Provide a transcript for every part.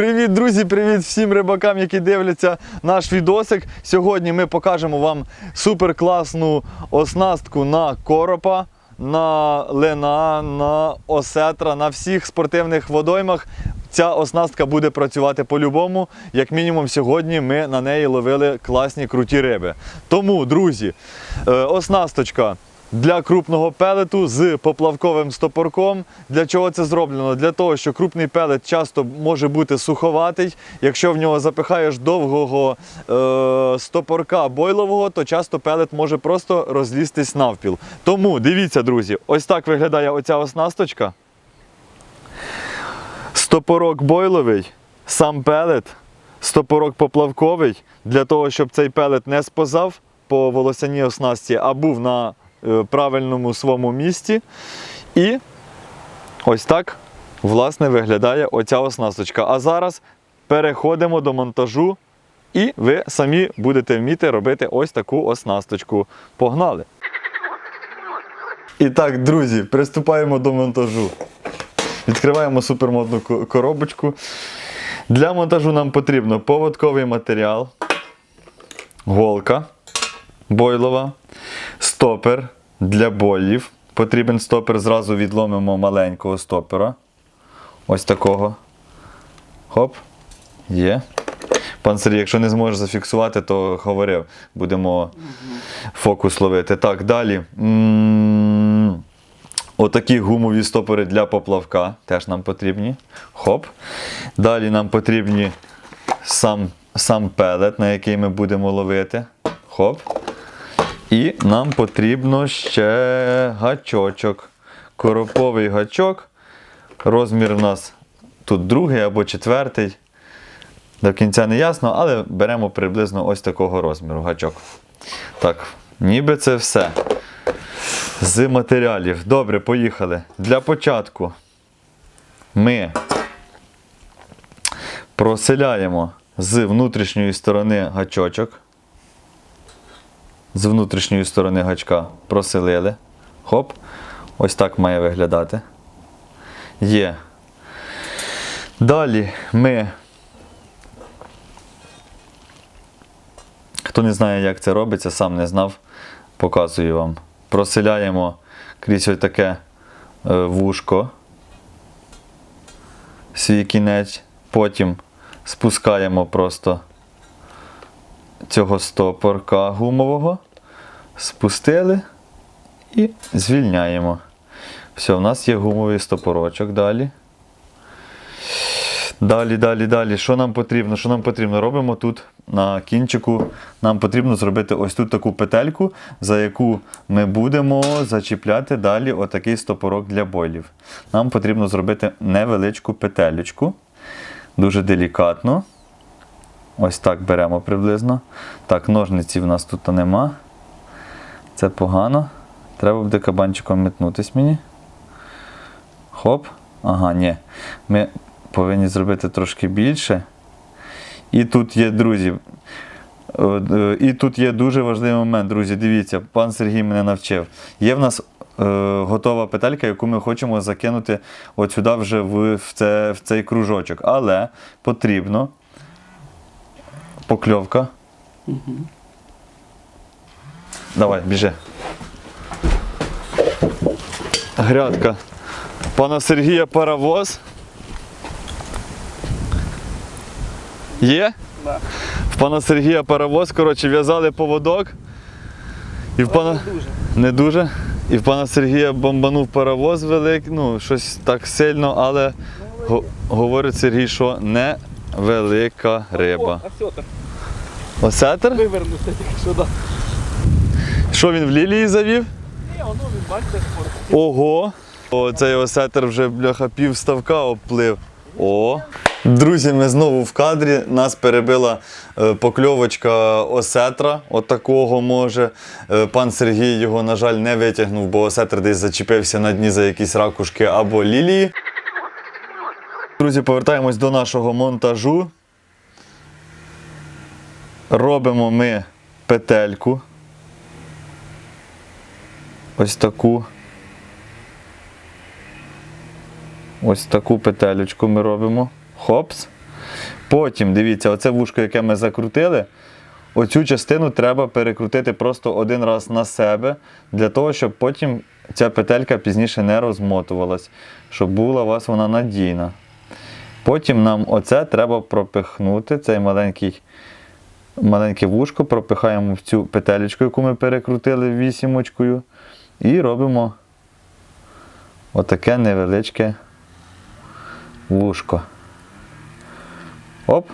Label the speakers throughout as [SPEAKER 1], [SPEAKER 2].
[SPEAKER 1] Привіт, друзі! Привіт всім рибакам, які дивляться наш відосик. Сьогодні ми покажемо вам суперкласну оснастку на коропа, на лена, на осетра, на всіх спортивних водоймах. Ця оснастка буде працювати по-любому. Як мінімум, сьогодні ми на неї ловили класні круті риби. Тому, друзі, е, оснасточка для крупного пелету з поплавковим стопорком. Для чого це зроблено? Для того, що крупний пелет часто може бути суховатий. Якщо в нього запихаєш довгого е, стопорка бойлового, то часто пелет може просто розлізтись навпіл. Тому дивіться, друзі, ось так виглядає оця оснасточка. Стопорок бойловий, сам пелет, стопорок поплавковий, для того, щоб цей пелет не спозав по волосяній оснастці, а був на правильному своєму місці. І ось так, власне, виглядає оця оснасточка. А зараз переходимо до монтажу, і ви самі будете вміти робити ось таку оснасточку. Погнали! І так, друзі, приступаємо до монтажу. Відкриваємо супермодну коробочку. Для монтажу нам потрібно поводковий матеріал, голка бойлова, стопер для бойлів. Потрібен стопер, зразу відломимо маленького стопера. Ось такого. Хоп. Є. Пан Сергій, якщо не зможеш зафіксувати, то говорив, будемо фокус ловити. Так, далі. Отакі гумові стопори для поплавка теж нам потрібні. Хоп. Далі нам потрібні сам, сам пелет, на який ми будемо ловити. Хоп. І нам потрібно ще гачочок. Короповий гачок. Розмір у нас тут другий або четвертий. До кінця не ясно, але беремо приблизно ось такого розміру гачок. Так, ніби це все з матеріалів. Добре, поїхали. Для початку ми проселяємо з внутрішньої сторони гачочок. З внутрішньої сторони гачка проселили. Хоп. Ось так має виглядати. Є. Далі ми. Хто не знає, як це робиться, сам не знав, показую вам. Проселяємо крізь ось таке е, вушко, свій кінець, потім спускаємо просто цього стопорка гумового, спустили і звільняємо. Все, в нас є гумовий стопорочок далі. Далі, далі, далі. Що нам потрібно? Що нам потрібно? Робимо тут на кінчику. Нам потрібно зробити ось тут таку петельку, за яку ми будемо зачіпляти далі отакий стопорок для бойлів. Нам потрібно зробити невеличку петелечку. Дуже делікатно. Ось так беремо приблизно. Так, ножниці в нас тут нема. Це погано. Треба буде кабанчиком метнутись мені. Хоп. Ага, ні. Ми повинні зробити трошки більше. І тут є, друзі. е, І тут є дуже важливий момент, друзі. Дивіться, пан Сергій мене навчив. Є в нас е, готова петелька, яку ми хочемо закинути от сюди вже в, це, в цей кружочок. Але потрібно покльовка. Давай, біжи. Грядка. Пана Сергія паровоз. Є?
[SPEAKER 2] Да.
[SPEAKER 1] В пана Сергія паровоз, коротше, в'язали поводок. І в пана.
[SPEAKER 2] Не Дуже.
[SPEAKER 1] Не дуже. І в пана Сергія бомбанув паровоз великий, ну, щось так сильно, але го- говорить Сергій, що не велика риба. Осетр?
[SPEAKER 2] Вивернувся тільки що да.
[SPEAKER 1] Що він в лілії завів?
[SPEAKER 2] Ні, воно він бачите спорт.
[SPEAKER 1] Ого! О, цей осетр вже бляха пів ставка обплив. О! Друзі, ми знову в кадрі. Нас перебила е, покльовочка осетра. Отакого може. Е, пан Сергій його, на жаль, не витягнув, бо осетр десь зачепився на дні за якісь ракушки або лілії. Друзі, повертаємось до нашого монтажу. Робимо ми петельку. Ось таку. Ось таку петелечку ми робимо. Хопс. Потім, дивіться, оце вушко, яке ми закрутили. Оцю частину треба перекрутити просто один раз на себе, для того, щоб потім ця петелька пізніше не розмотувалась, щоб була у вас вона надійна. Потім нам оце треба пропихнути, цей маленький, маленьке вушко пропихаємо в цю петелечку, яку ми перекрутили вісімочкою, і робимо отаке невеличке вушко. Оп,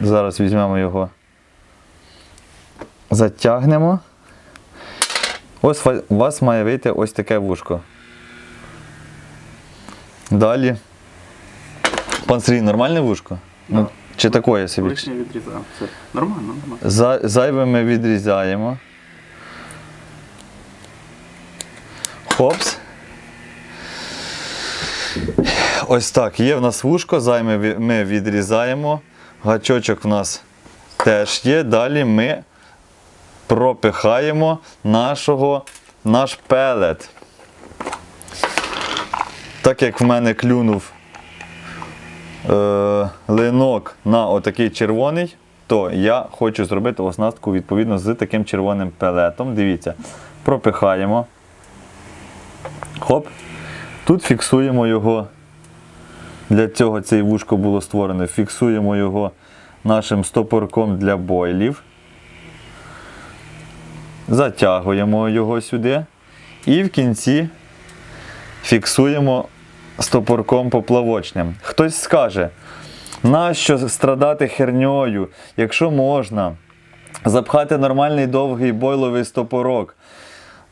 [SPEAKER 1] зараз візьмемо його, затягнемо. Ось у вас має вийти ось таке вушко. Далі. Пан Сергій, нормальне вушко? Ну, чи такое собі?
[SPEAKER 2] Лишнє відрізав. Все нормально, нормально.
[SPEAKER 1] За, зайве ми відрізаємо. Хопс. Ось так. Є в нас вушко, зайве ві- ми відрізаємо. Гачочок в нас теж є. Далі ми пропихаємо нашого, наш пелет. Так як в мене клюнув е, линок на отакий червоний, то я хочу зробити оснастку відповідно з таким червоним пелетом. Дивіться, пропихаємо. Хоп. Тут фіксуємо його. Для цього це вушко було створене. Фіксуємо його нашим стопорком для бойлів. Затягуємо його сюди. І в кінці фіксуємо стопорком поплавочним. Хтось скаже, нащо страдати херньою, якщо можна запхати нормальний довгий бойловий стопорок.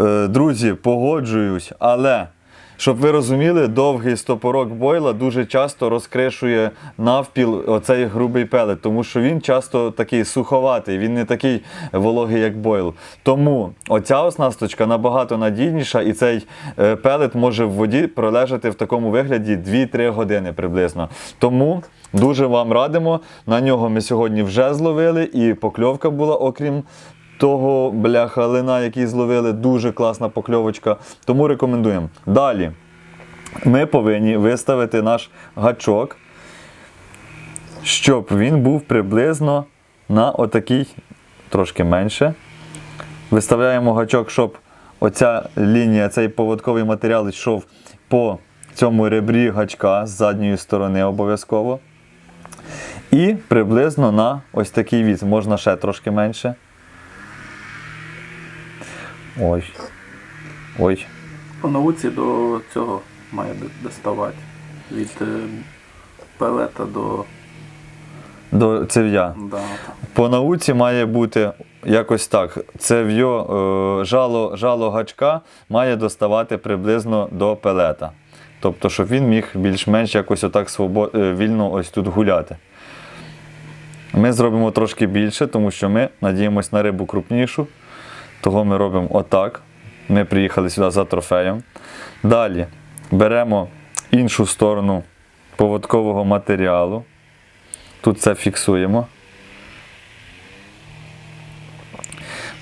[SPEAKER 1] Е, Друзі, погоджуюсь, але щоб ви розуміли, довгий стопорок бойла дуже часто розкришує навпіл оцей грубий пелет, тому що він часто такий суховатий, він не такий вологий, як бойл. Тому оця оснасточка набагато надійніша, і цей е, пелет може в воді пролежати в такому вигляді 2-3 години приблизно. Тому дуже вам радимо. На нього ми сьогодні вже зловили, і покльовка була, окрім того бляха лина, який зловили, дуже класна покльовочка. Тому рекомендуємо. Далі ми повинні виставити наш гачок, щоб він був приблизно на отакий, трошки менше. Виставляємо гачок, щоб оця лінія, цей поводковий матеріал йшов по цьому ребрі гачка з задньої сторони обов'язково. І приблизно на ось такий віз. Можна ще трошки менше. Ой. Ой.
[SPEAKER 2] По науці до цього має доставати. Від е, пелета до
[SPEAKER 1] До цев'я.
[SPEAKER 2] да.
[SPEAKER 1] По науці має бути якось так. Цев'йо, е, жало, жало гачка має доставати приблизно до пелета. Тобто, щоб він міг більш-менш якось отак свобо- е, вільно ось тут гуляти. Ми зробимо трошки більше, тому що ми надіємося на рибу крупнішу. Того ми робимо отак. Ми приїхали сюди за трофеєм. Далі беремо іншу сторону поводкового матеріалу. Тут це фіксуємо.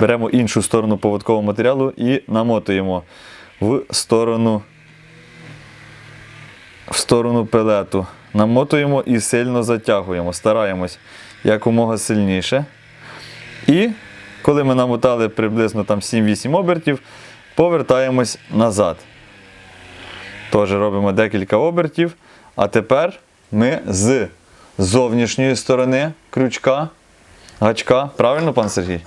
[SPEAKER 1] Беремо іншу сторону поводкового матеріалу і намотуємо в сторону, в сторону пелету. Намотуємо і сильно затягуємо. Стараємось якомога сильніше. І коли ми намотали приблизно там 7-8 обертів, повертаємось назад. Теж робимо декілька обертів. А тепер ми з зовнішньої сторони крючка, гачка. Правильно, пан Сергій?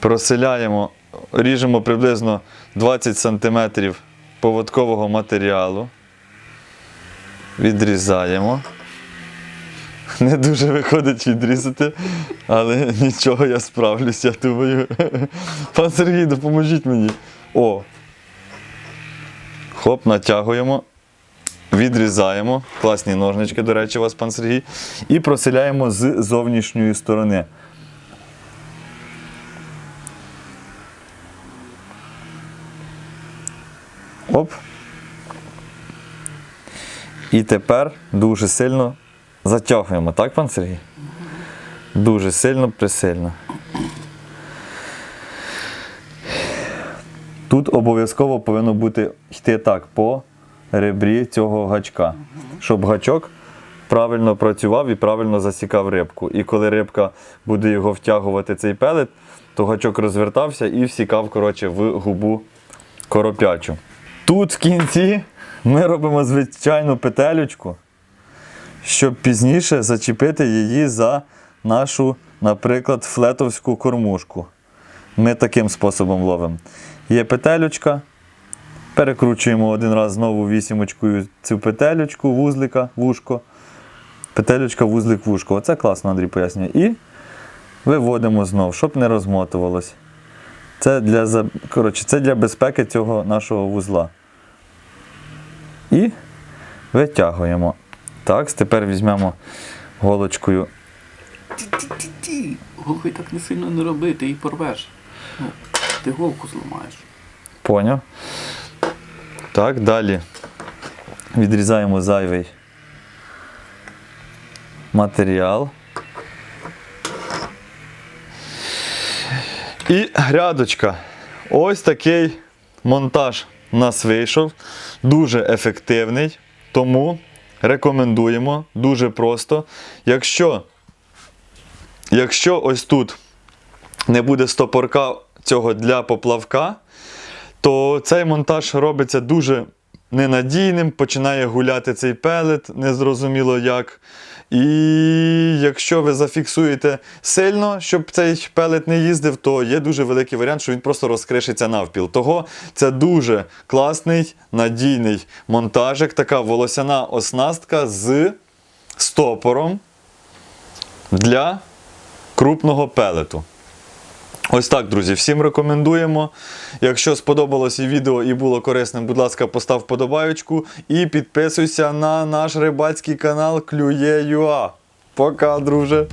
[SPEAKER 1] Проселяємо, ріжемо приблизно 20 см поводкового матеріалу. Відрізаємо. Не дуже виходить відрізати, але нічого, я справлюсь, я думаю. Пан Сергій, допоможіть мені. О. Хоп, натягуємо. Відрізаємо. Класні ножнички, до речі, у вас, пан Сергій. І проселяємо з зовнішньої сторони. Оп. І тепер дуже сильно затягуємо, так, пан Сергій? Дуже сильно, присильно. Тут обов'язково повинно бути йти так по ребрі цього гачка, щоб гачок правильно працював і правильно засікав рибку. І коли рибка буде його втягувати цей пелет, то гачок розвертався і всікав коротше, в губу коропячу. Тут в кінці ми робимо звичайну петелючку, щоб пізніше зачепити її за нашу, наприклад, флетовську кормушку. Ми таким способом ловимо. Є петелючка, перекручуємо один раз знову вісімочкою цю петелючку, вузлика, вушко. Петелючка, вузлик, вушко. Оце класно, Андрій пояснює. І виводимо знов, щоб не розмотувалось. Це для, коротше, це для безпеки цього нашого вузла. І витягуємо. Так, тепер візьмемо голочкою.
[SPEAKER 2] Ті-ті-ті. Голкою так не сильно не роби, ти її порвеш. Ну, ти голку зламаєш.
[SPEAKER 1] Поняв. Так, далі відрізаємо зайвий матеріал. І грядочка. Ось такий монтаж у нас вийшов. Дуже ефективний. Тому рекомендуємо дуже просто. Якщо, якщо ось тут не буде стопорка цього для поплавка, то цей монтаж робиться дуже ненадійним, починає гуляти цей пелет, незрозуміло як. І якщо ви зафіксуєте сильно, щоб цей пелет не їздив, то є дуже великий варіант, що він просто розкришиться навпіл. Того це дуже класний надійний монтажик, така волосяна оснастка з стопором для крупного пелету. Ось так, друзі, всім рекомендуємо. Якщо сподобалось і відео і було корисним, будь ласка, постав вподобаючку і підписуйся на наш рибацький канал Клює.ua. Пока, друже.